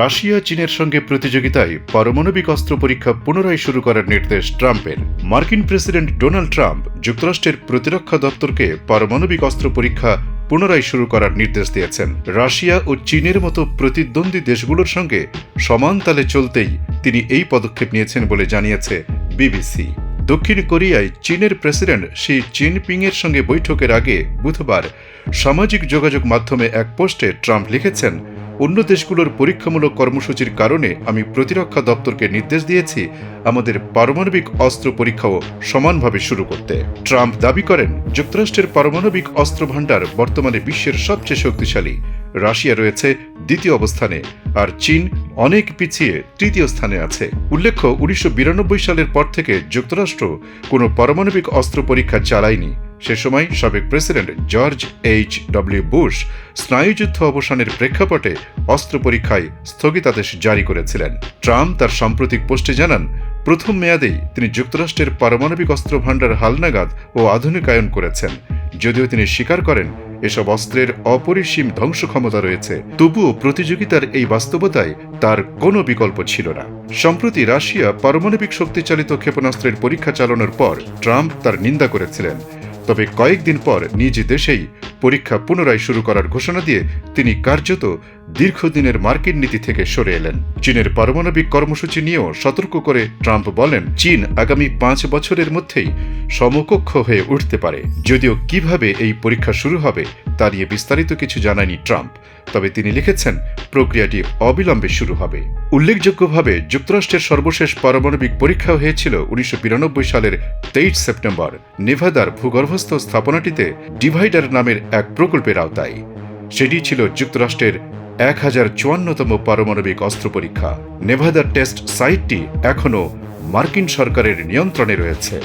Russia, চীনের সঙ্গে প্রতিযোগিতায় পারমাণবিক অস্ত্র পরীক্ষা পুনরায় শুরু করার নির্দেশ ট্রাম্পের। মার্কিন প্রেসিডেন্ট ডোনাল্ড ট্রাম্প যুক্তরাষ্ট্রের প্রতিরক্ষা দপ্তরকে পারমাণবিক অস্ত্র পরীক্ষা পুনরায় শুরু করার নির্দেশ দিয়েছেন। রাশিয়া ও চীনের মতো প্রতিদ্বন্দ্বী দেশগুলোর সঙ্গে সমান তালে চলতেই তিনি এই পদক্ষেপ নিয়েছেন বলে জানিয়েছে বিবিসি। দক্ষিণ কোরিয়ায় চীনের প্রেসিডেন্ট শি জিনপিং এর সঙ্গে বৈঠকের আগে বুধবার সামাজিক যোগাযোগ মাধ্যমে এক পোস্টে ট্রাম্প লিখেছেন অন্য দেশগুলোর পরীক্ষামূলক কর্মসূচির কারণে আমি প্রতিরক্ষা দপ্তরকে নির্দেশ দিয়েছি আমাদের পারমাণবিক অস্ত্র পরীক্ষাও সমানভাবে শুরু করতে। ট্রাম্প দাবি করেন, যুক্তরাষ্ট্রের পারমাণবিক অস্ত্র ভাণ্ডার বর্তমানে বিশ্বের সবচেয়ে শক্তিশালী। রাশিয়া রয়েছে দ্বিতীয় অবস্থানে, আর চীন অনেক পিছিয়ে তৃতীয় স্থানে আছে। উল্লেখ্য, উনিশশো বিরানব্বই সালের পর থেকে যুক্তরাষ্ট্র কোনো পারমাণবিক অস্ত্র পরীক্ষা চালায়নি। সে সময় সাবেক president George H W Bush স্নায়ুযুদ্ধ অবসানের প্রেক্ষাপটে অস্ত্র পরীক্ষায় স্থগিতাদেশ জারি করেছিলেন। ট্রাম্প তার সাম্প্রতিক পোস্টে জানান, প্রথম মেয়াদেই তিনি যুক্তরাষ্ট্রের পারমাণবিক অস্ত্র ভাণ্ডার হালনাগাদ ও আধুনিকায়ন করেছেন। যদিও তিনি স্বীকার করেন, এসব অস্ত্রের অপরিসীম ধ্বংস ক্ষমতা রয়েছে। তবুও প্রতিযোগিতার এই বাস্তবতায় তার কোনো বিকল্প ছিল না। সম্প্রতি রাশিয়া পারমাণবিক শক্তিচালিত ক্ষেপণাস্ত্রের পরীক্ষা চালানোর পর ট্রাম্প তার নিন্দা করেছিলেন। তবে কয়েকদিন পর নিজ দেশেই পরীক্ষা পুনরায় শুরু করার ঘোষণা দিয়ে তিনি কার্যত দীর্ঘদিনের মার্কিন নীতি থেকে সরে এলেন। চীনের পারমাণবিক কর্মসূচি নিয়েও সতর্ক করে ট্রাম্প বলেন, চীন আগামী পাঁচ বছরের মধ্যেই সমকক্ষ হয়ে উঠতে পারে। যদিও কীভাবে এই পরীক্ষা শুরু হবে, তা নিয়ে বিস্তারিত কিছু জানায়নি ট্রাম্প, তবে তিনি লিখেছেন, প্রক্রিয়াটি অবিলম্বে শুরু হবে। উল্লেখযোগ্যভাবে, যুক্তরাষ্ট্রের সর্বশেষ পারমাণবিক পরীক্ষা হয়েছিল উনিশশো বিরানব্বই সালের তেইশ সেপ্টেম্বর। নেভাদার ভূগর্ভস্থ স্থাপনাটিতে ডিভাইডার নামের এক প্রকল্পের আওতায়। সেটি ছিল যুক্তরাষ্ট্রের এক হাজার চুয়ান্নতম পারমাণবিক অস্ত্র পরীক্ষা। নেভাদার টেস্ট সাইটটি এখনও মার্কিন সরকারের নিয়ন্ত্রণে রয়েছে।